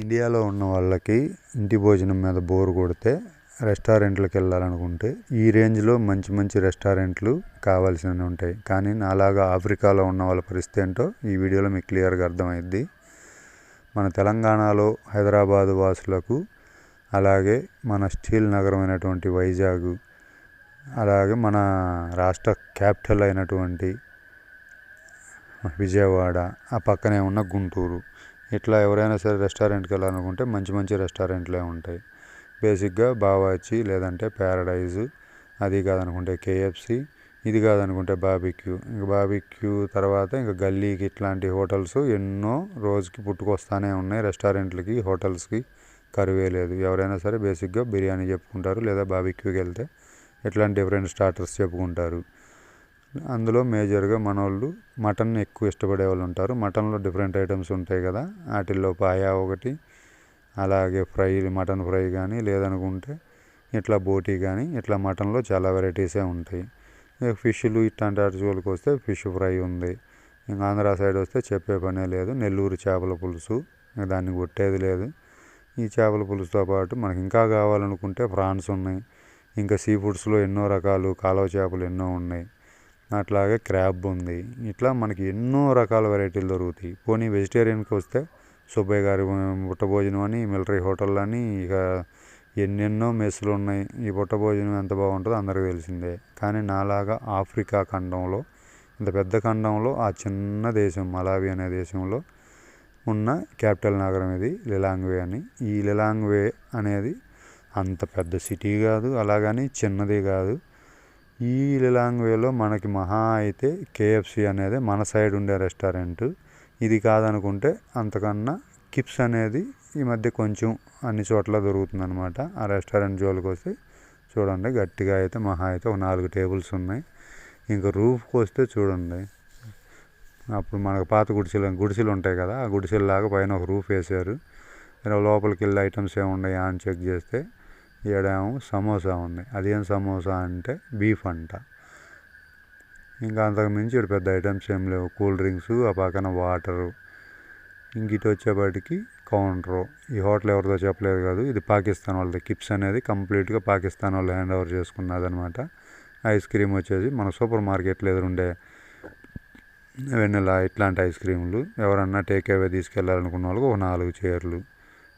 ఇండియాలో ఉన్న వాళ్ళకి ఇంటి భోజనం మీద బోర్ కొడితే రెస్టారెంట్లకు వెళ్ళాలనుకుంటే ఈ రేంజ్లో మంచి మంచి రెస్టారెంట్లు కావాల్సినవి ఉంటాయి. కానీ నాలాగా ఆఫ్రికాలో ఉన్న వాళ్ళ పరిస్థితి ఏంటో ఈ వీడియోలో మీకు క్లియర్గా అర్థమైద్ది. మన తెలంగాణలో హైదరాబాద్ వాసులకు అలాగే మన స్టీల్ నగరం అయినటువంటి వైజాగ్ అలాగే మన రాష్ట్ర క్యాపిటల్ అయినటువంటి విజయవాడ ఆ పక్కనే ఉన్న గుంటూరు ఇట్లా ఎవరైనా సరే రెస్టారెంట్కి వెళ్ళాలనుకుంటే మంచి మంచి రెస్టారెంట్లే ఉంటాయి. బేసిక్గా బావాచి లేదంటే ప్యారడైజ్ అది కాదనుకుంటే కేఎఫ్సి ఇది కాదనుకుంటే బాబిక్యూ ఇంకా బాబిక్యూ తర్వాత ఇంకా గల్లీకి ఇట్లాంటి హోటల్స్ ఎన్నో రోజుకి పుట్టుకొస్తానే ఉన్నాయి. రెస్టారెంట్లకి హోటల్స్కి కరువే లేదు. ఎవరైనా సరే బేసిక్గా బిర్యానీ చెప్పుకుంటారు లేదా బాబిక్యూకి వెళ్తే ఇట్లాంటి డిఫరెంట్ స్టార్టర్స్ చెప్పుకుంటారు. అందులో మేజర్గా మన వాళ్ళు మటన్ ఎక్కువ ఇష్టపడే వాళ్ళు ఉంటారు. మటన్లో డిఫరెంట్ ఐటమ్స్ ఉంటాయి కదా వాటిల్లో పాయా ఒకటి అలాగే ఫ్రై మటన్ ఫ్రై కానీ లేదనుకుంటే ఇట్లా బోటీ కానీ ఇట్లా మటన్లో చాలా వెరైటీసే ఉంటాయి. ఇక ఫిష్లు ఇట్లాంటి అటుచులకు వస్తే ఫిష్ ఫ్రై ఉంది. ఇంకా ఆంధ్ర సైడ్ వస్తే చెప్పే పనే లేదు. నెల్లూరు చేపల పులుసు దాన్ని కొట్టేది లేదు. ఈ చేపల పులుసుతో పాటు మనకి ఇంకా కావాలనుకుంటే ప్రాన్స్ ఉన్నాయి. ఇంకా సీ ఫుడ్స్లో ఎన్నో రకాలు కాలువ చేపలు ఎన్నో ఉన్నాయి. అట్లాగే క్రాబ్ ఉంది. ఇట్లా మనకి ఎన్నో రకాల వెరైటీలు దొరుకుతాయి. పోనీ వెజిటేరియన్కి వస్తే సుబ్బయ్య గారి బుట్ట భోజనం అని మిలిటరీ హోటల్ అని ఇక ఎన్నెన్నో మెస్సులు ఉన్నాయి. ఈ బుట్ట భోజనం ఎంత బాగుంటుందో అందరికీ తెలిసిందే. కానీ నాలాగా ఆఫ్రికా ఖండంలో ఇంత పెద్ద ఖండంలో ఆ చిన్న దేశం మలావి అనే దేశంలో ఉన్న క్యాపిటల్ నగరం ఇది లిలాంగ్వే అని. ఈ లిలాంగ్వే అనేది అంత పెద్ద సిటీ కాదు అలాగని చిన్నది కాదు. ఈ లాంగ్వేజ్లో మనకి మహా అయితే కేఎఫ్సి అనేది మన సైడ్ ఉండే రెస్టారెంట్. ఇది కాదనుకుంటే అంతకన్నా కిప్స్ అనేది ఈ మధ్య కొంచెం అన్ని చోట్ల దొరుకుతుంది అనమాట ఆ రెస్టారెంట్ జోలికి వస్తే చూడండి గట్టిగా అయితే మహా అయితే ఒక నాలుగు టేబుల్స్ ఉన్నాయి. ఇంకా రూఫ్కి వస్తే చూడండి. అప్పుడు మనకు పాత గుడిసెలు గుడిసెలు ఉంటాయి కదా ఆ గుడిసెల్లాగా పైన ఒక రూఫ్ వేసారు లోపలికి వెళ్ళి ఐటమ్స్ ఏమున్నాయి అని చెక్ చేస్తే ఈడేమో సమోసా ఉంది. అదేం సమోసా అంటే బీఫ్ అంట. ఇంకా అంతకు మించి ఇక్కడ పెద్ద ఐటమ్స్ ఏం లేవు. కూల్ డ్రింక్స్ ఆ పక్కన వాటరు. ఇంక ఇటు వచ్చేపాటికి కౌంటరు. ఈ హోటల్ ఎవరిదో చెప్పలేదు కాదు. ఇది పాకిస్తాన్ వాళ్ళది. కిప్స్ అనేది కంప్లీట్గా పాకిస్తాన్ వాళ్ళు హ్యాండ్ ఓవర్ చేసుకున్నది అనమాట ఐస్ క్రీమ్ వచ్చేసి మన సూపర్ మార్కెట్లో ఎదురుండే వెన్నెల ఇట్లాంటి ఐస్ క్రీములు ఎవరన్నా టేక్ అవే తీసుకెళ్ళాలనుకున్న వాళ్ళకి ఒక నాలుగు చైర్లు.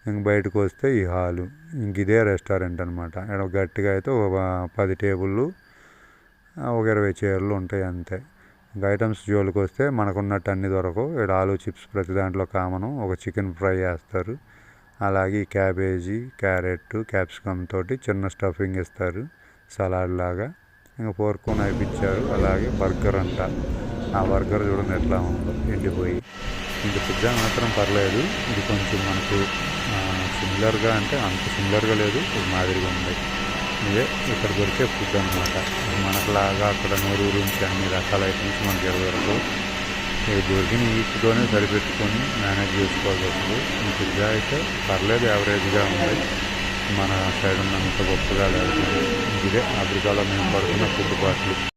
ఇంక బయటకు వస్తే ఈ హాలు. ఇంక ఇదే రెస్టారెంట్ అనమాట ఇక్కడ గట్టిగా అయితే ఒక పది టేబుళ్ళు ఒక ఇరవై చైర్లు ఉంటాయి అంతే. ఇంకా ఐటమ్స్ జోలికి వస్తే మనకున్నట్టు అన్ని దొరకవు. ఇక్కడ ఆలు చిప్స్ ప్రతి దాంట్లో కామను. ఒక చికెన్ ఫ్రై వేస్తారు అలాగే క్యాబేజీ క్యారెట్ క్యాప్సికమ్ తోటి చిన్న స్టఫింగ్ ఇస్తారు. సలాడ్ లాగా. ఇంకా పోర్కొని అయిపించారు అలాగే బర్గర్ అంట. ఆ బర్గర్ చూడండి ఎట్లా ఉందో. ఎండిపోయి. ఇంక పిజ్జా మాత్రం పర్లేదు. ఇది కొంచెం మనకు సిమిలర్గా అంటే అంత సిమిలర్గా లేదు ఇది మాదిరిగా ఉంది. ఇదే ఇక్కడ దొరికే ఫుడ్ అనమాట మనకులాగా అక్కడ నూరు గురించి అన్ని రకాల ఐటమ్స్ మనకి దొరకవు. ఇవి దొరికిన వీటితోనే సరిపెట్టుకొని మేనేజ్ చేసుకోవాల్సి వస్తుంది. పిజ్జా అయితే పర్లేదు యావరేజ్గా ఉంది. మన సైడ్ ఉన్నంత గొప్పగా లేదు. ఇదే ఆఫ్రికాలో మేము పడుతున్న ఫుడ్ పార్ట్లు